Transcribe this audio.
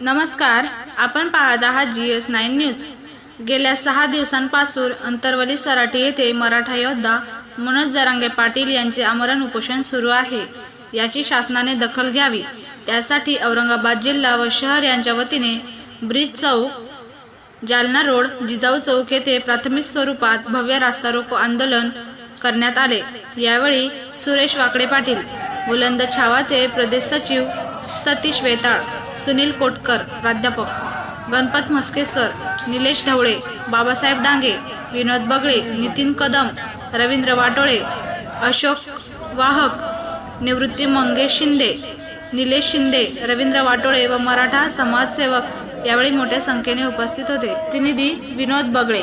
नमस्कार आपण पाहत आहात जी एस नाईन न्यूज. गेल्या सहा दिवसांपासून अंतरवली सराटी येथे मराठा योद्धा मनोज जरांगे पाटील यांचे आमरण उपोषण सुरू आहे. याची शासनाने दखल घ्यावी. त्यासाठी औरंगाबाद जिल्हा व शहर यांच्या वतीने ब्रिज चौक जालना रोड जिजाऊ चौक येथे प्राथमिक स्वरूपात भव्य रास्ता रोको आंदोलन करण्यात आले. यावेळी सुरेश वाकडे पाटील बुलंद छावाचे प्रदेश सचिव सतीश वेताळ सुनील कोटकर प्राध्यापक. गणपत म्हस्के सर निलेश ढवळे बाबासाहेब डांगे विनोद बगळे नितीन कदम रवींद्र वाटोळे अशोक वाहक निवृत्ती मंगेश शिंदे निलेश शिंदे रवींद्र वाटोळे व मराठा समाजसेवक यावेळी मोठ्या संख्येने उपस्थित होते. प्रतिनिधी विनोद बगळे.